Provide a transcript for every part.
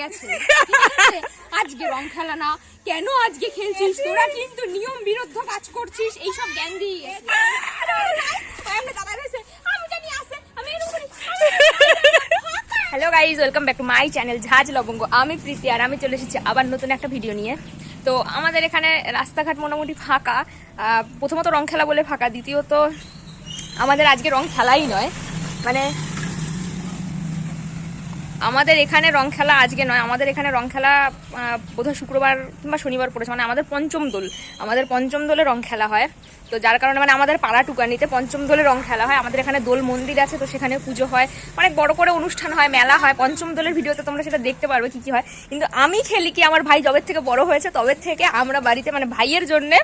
গেছে। আজকে রং খেলা না। কেন আজকে খেলছিস? তোরা কিন্তু নিয়ম বিরুদ্ধ কাজ করছিস। এইসব জ্ঞান দিয়ে hello guys welcome back to my channel ঝাঁজ লবঙ্গ আমি প্রীতি আর আমি চলে এসেছি আবার নতুন একটা ভিডিও নিয়ে। তো আমাদের এখানে রাস্তাঘাট মোটামুটি ফাঁকা। প্রথমত রং খেলা বলে ফাঁকা, দ্বিতীয়ত আমাদের আজকে রং খেলাই নয়। মানে আমাদের এখানে রং খেলা আজকে নয়, আমাদের এখানে রং খেলা বোধহয় শুক্রবার কিংবা শনিবার পড়েছে মানে আমাদের পঞ্চম দোল। আমাদের পঞ্চম দোলে রং খেলা হয়। তো যার কারণে মানে আমাদের পাড়া টুকানিতে পঞ্চম দোলে রং খেলা হয়। আমাদের এখানে দোল মন্দির আছে, তো সেখানে পুজো হয়। অনেক বড় করে অনুষ্ঠান হয়, মেলা হয়। পঞ্চম দোলের ভিডিওতে তোমরা সেটা দেখতে পারবে কি কি হয়। কিন্তু আমি খেলি কি, আমার ভাই যবের থেকে বড় হয়েছে, তবে থেকে আমরা বাড়িতে মানে ভাইয়ের জন্যে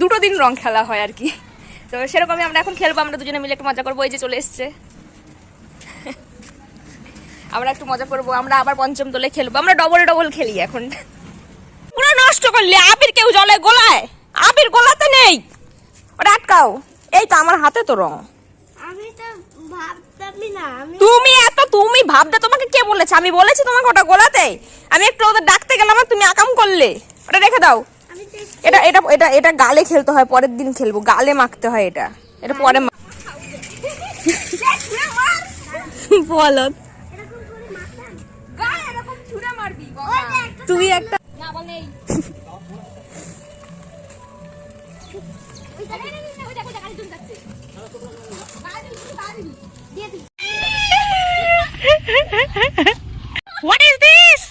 দুটো দিন রং খেলা হয় আর কি। তো সেরকমই আমরা এখন খেলব, আমরা দুজনে মিলে একটু মজা করব। এই যে চলে এসছে। আমরা একটু মজা করব আমরা আবার পঞ্চম দোলে খেলব আমরা ডবল ডবল খেলি এখন। পুরো নষ্ট করলে আবির কেউ জলে গোলায়? আবির গোলাতে নেই। ওটা আটকাও। এই তো আমার হাতে তো রং। তুমি এত তুমি ভাবতে তোমাকে কে বলেছে? আমি বলেছি তোমাকে ওটা গোলাতে। আমি একটু ওদের ডাকতে গেলাম আর তুমি আকাম করলে। ওটা রেখে দাও। এটা এটা এটা এটা গালে খেলতে হয় পরের দিন খেলব। গালে মাখতে হয় এটা। এটা পরে মা- ছুঁড়ে মারবি তুই একটা না বল নেই। হোয়াট ইজ দিস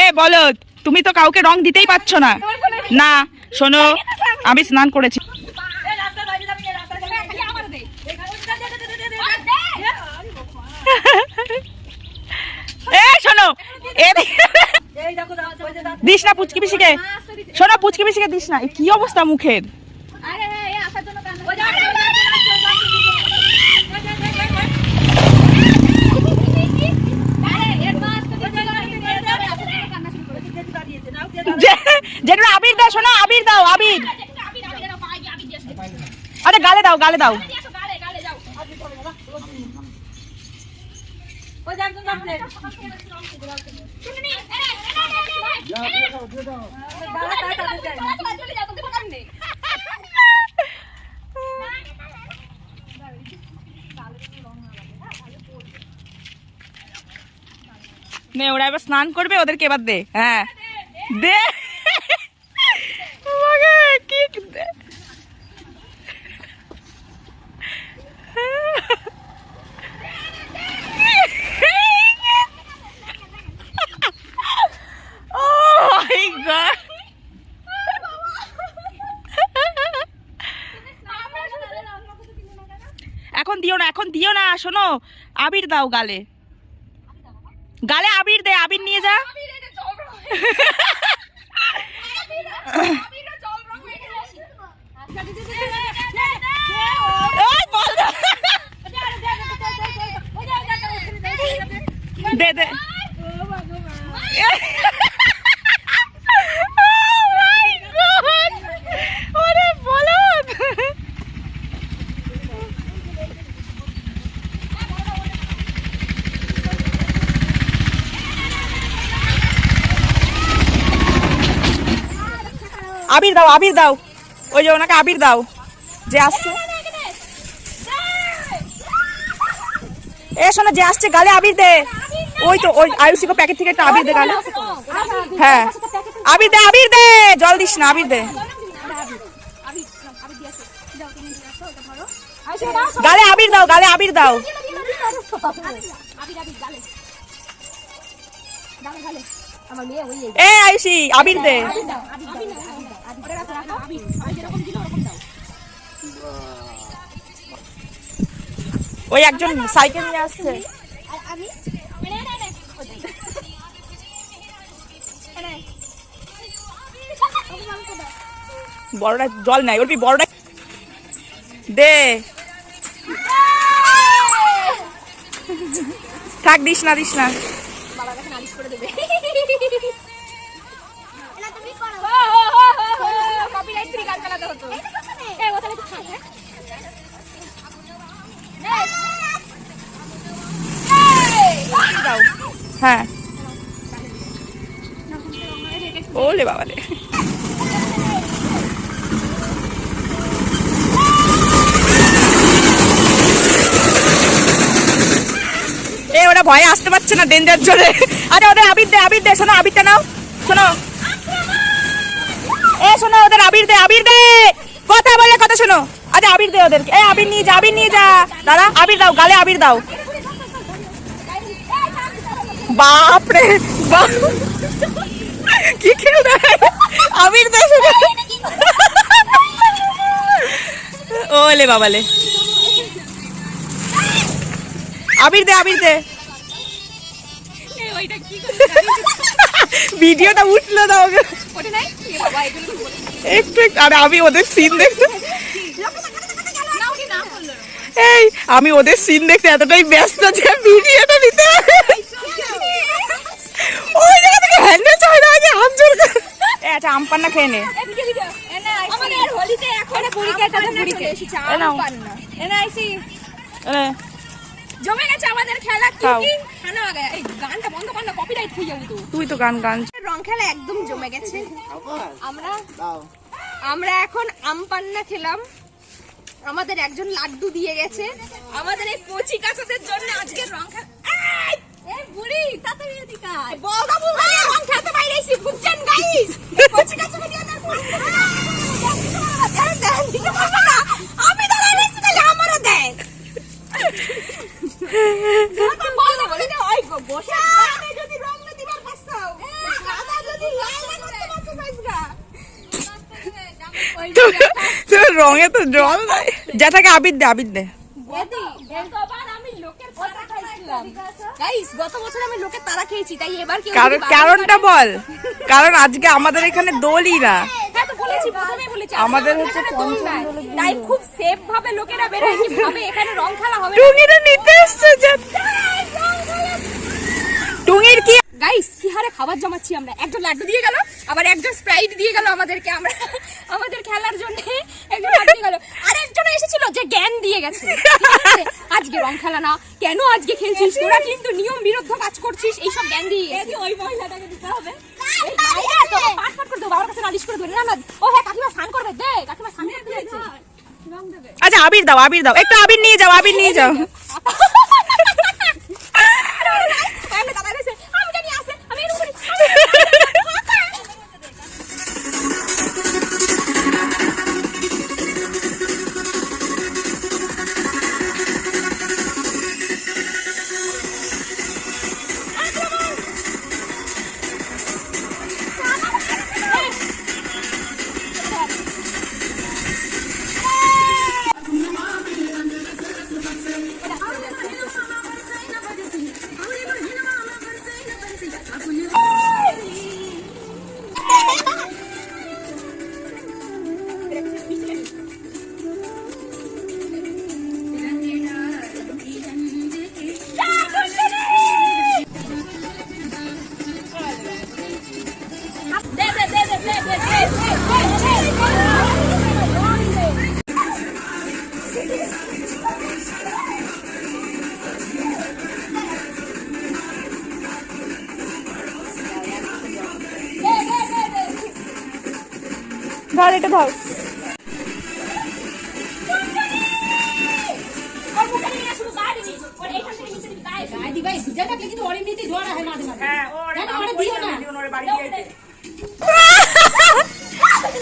এ বলো তুমি তো কাউকে রং দিতেই পারছ না। না শোনো আমি স্নান করেছি এ শোনো এ দিস না পুচকি পিসিকে। শোনো পুচকি পিসিকে দিস না। কি অবস্থা মুখের? যেটা আবির দাও শোনো আবির দাও আবির। আরে গালে দাও গালে দাও। নে ওরা এবার স্নান করবে ওদেরকে এবার দে। হ্যাঁ। দে আমাকে কি দে। Oh my God. এখন দিও না এখন দিও না শোনো আবির দাও গালে গালে আবির দে আবির নিয়ে যা ওই বল না। দে দে Oh my God! ওরে বলদ আবির দাও আবির দাও। ওই যে ওনাকে আবির দাও। যে আসছে। এ শোনো, যে আসছে, গালে আবির দে। ওই তো, ওই আয়ুষিকে প্যাকেট থেকে একটা আবির দে গালে। হ্যাঁ। আবির দে আবির দে। জল দিস না, আবির দে। গালে আবির দাও, গালে আবির দাও। এ আয়ুষি, আবির দে। ওই একজন সাইকেল নিয়ে আসছে। বড়টা জল নাই ওর বড়টা দে। থাক, দিস না দিস না। এটা ভয়ে আসতে পারছে না ডেঞ্জার জোরে। আরে ওদের আবির দে আবির দে, শোনো, আবিরটা নাও। শোনো। এ, শোনো, ওদের আবির দে আবির দে। কথা বলে, কথা শোনো। আরে আবির দে ওদেরকে। এ, আবির নিয়ে যা, আবির নিয়ে যা। দাদা আবির দাও, গালে আবির দাও। বাপ রে বাপ। কি খেল দেয় আবির দে শুধু ওলে বাবালে। আবির দে আবির দে। ভিডিওটা উঠল দাও বলে? একটু একটু আরে আমি ওদের সিন দেখতে। এই আমি ওদের সিন দেখতে এতটাই ব্যস্ত যে ভিডিওটা নিতে ওই জায়গা থেকে হ্যান্ডেল চাই না আগে হাত জোর করে। আচ্ছা আম পান্না খেয়ে নে। জমে গেছে আমাদের খেলা কি খাও। কি খানা গানটা বন্ধ কর না কপিরাইট হয়ে যাবে তুই তো গান গান রং খেলা একদম জমে গেছে। আমরা আমরা এখন আম পান্না খেলাম। আমাদের একজন লাড্ডু দিয়ে গেছে। আমাদের এই কচি কাচাদের জন্য আজকে রং খেলা বুড়ি তাড়াতাড়ি এদিকে বলদা বলদা রং খেলতে বাইরেছি বুঝছেন গাইস কচি কাচাদের নিয়ে আমি দাঁড়াই রয়েছি তাহলে আমারও দেখ। বলদা বলে ওই বসে গ্রামে যদি রং না দিবার পারছাও সাদা যদি লাল না করতে পারছ সাইজরা ওই তোর তোর রঙে তো জল নাই। আবির দে আবির দে। কারণটা বল। কারণ আজকে আমাদের এখানে দোলই না হ্যাঁ বলেছি আমাদের হচ্ছে এখানে দোল পঞ্চম নাই। তাই খুব সেফ ভাবে লোকেরা বেরোয় কি ভাবে এখানে রং খেলা হবে টুঙিটা নিতে এসছে যে টুঙির কি গাইস কি হারে খাবার জমাচ্ছি আমরা। একজন লাড্ডু দিয়ে গেল আবার একজন স্প্রাইট দিয়ে গেল আমাদেরকে আমরা। আমাদের খেলার জন্য একজন লাড্ডু দিয়ে গেল। আরেকজন এসেছিল যে জ্ঞান দিয়ে গেছে। আজকে রং খেলা না কেন আজকে খেলছিস? তোরা কিন্তু নিয়ম বিরুদ্ধ কাজ করছিস এইসব জ্ঞান দিয়ে গেছে। ওই মহিলাটাকে দিতে হবে। এই তো পাট পাট করে দেবো বাবার কাছে নালিশ করে ধরে না না ও হ্যাঁ কাকিমা স্নান করবে দে কাকিমা স্নান করতে দিয়েছে আচ্ছা আবির দাও আবির দাও। একটু আবির নিয়ে যাও আবির নিয়ে যাও। না।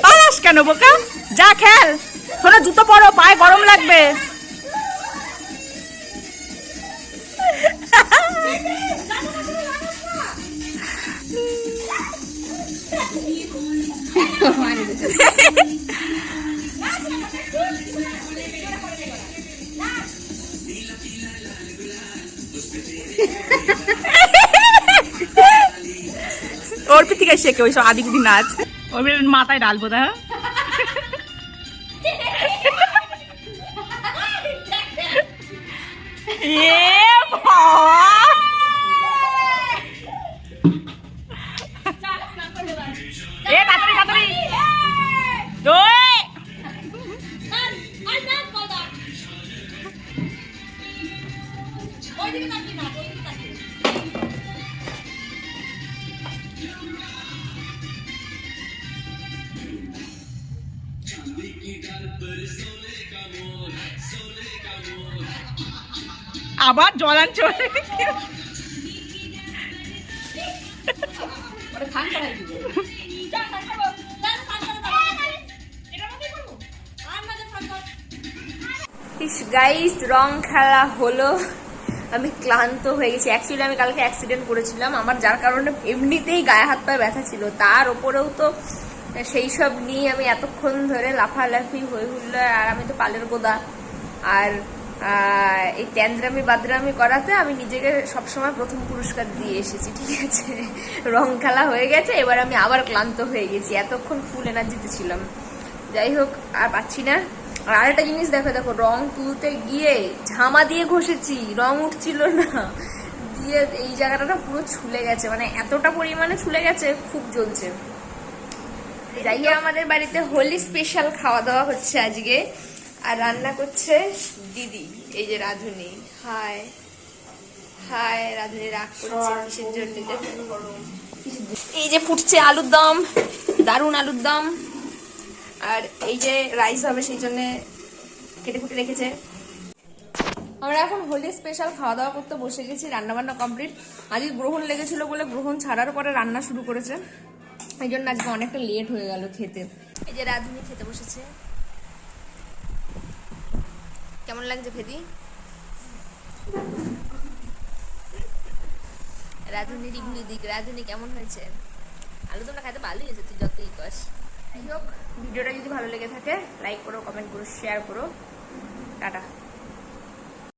পালাস কেন বোকা যা খেল শোনো জুতো পরো পায়ে গরম লাগবে শেখে ওইসব আদিগুদি নাচ ওর মাথায় ডালবো হ্যাঁ? এ বাবা আবার জলাঞ্চলে হ্যাঁ, ইস গাইস রং খেলা হলো। আমি ক্লান্ত হয়ে গেছি। অ্যাকচুয়ালি আমি কালকে অ্যাক্সিডেন্ট করেছিলাম। আমার যার কারণে এমনিতেই গায়ে হাত পায়ে ব্যথা ছিল। তার ওপরেও তো সেই সব নিয়ে আমি এতক্ষণ ধরে লাফালাফি হয়ে হুল্লো আর আমি তো পালের গোদা আর এই ট্যান্দ্রামি বাদরামি করাতে আমি নিজেকে সবসময় প্রথম পুরস্কার দিয়ে এসেছি, ঠিক আছে? রং খেলা হয়ে গেছে, এবার আমি আবার ক্লান্ত হয়ে গেছি। এতক্ষণ ফুল এনার্জিতে ছিলাম। যাই হোক, আর পাচ্ছি না। আর আরেকটা জিনিস দেখো দেখো, রং তুলতে গিয়ে ঝামা দিয়ে ঘষেছি, রং উঠছিল না। দিয়ে এই জায়গাটা পুরো ছুলে গেছে মানে এতটা পরিমাণে ছুলে গেছে, খুব জ্বলছে। যাই আমাদের বাড়িতে হোলি স্পেশাল খাওয়া দাওয়া হচ্ছে আজকে। আর রান্না করছে দিদি এই যে রাধুনি। হাই হাই রাধুনি রাগ করছে কিসের জন্য? এই যে ফুটছে আলুর দম দারুণ আলুর দম। আর এই যে রাইস হবে সেই জন্য কেটে কুটে রেখেছে। আমরা এখন হোলি স্পেশাল খাওয়া দাওয়া করতে বসে গেছি রান্নাবান্না কমপ্লিট আজকে গ্রহণ লেগেছিল বলে গ্রহণ ছাড়ার পরে রান্না শুরু করেছে। এই জন্য আজকে অনেকটা লেট হয়ে গেল খেতে। এই যে রাধুনি খেতে বসেছে। কেমন লাগছে ভেদি? রাধুনির ইগনি দিক রাধুনি কেমন হয়েছে? আলু তোমরা খাইতে ভালোই হয়েছে তুই যতই কস যাই হোক ভিডিওটা যদি ভালো লেগে থাকে লাইক করো কমেন্ট করো শেয়ার করো। টাটা।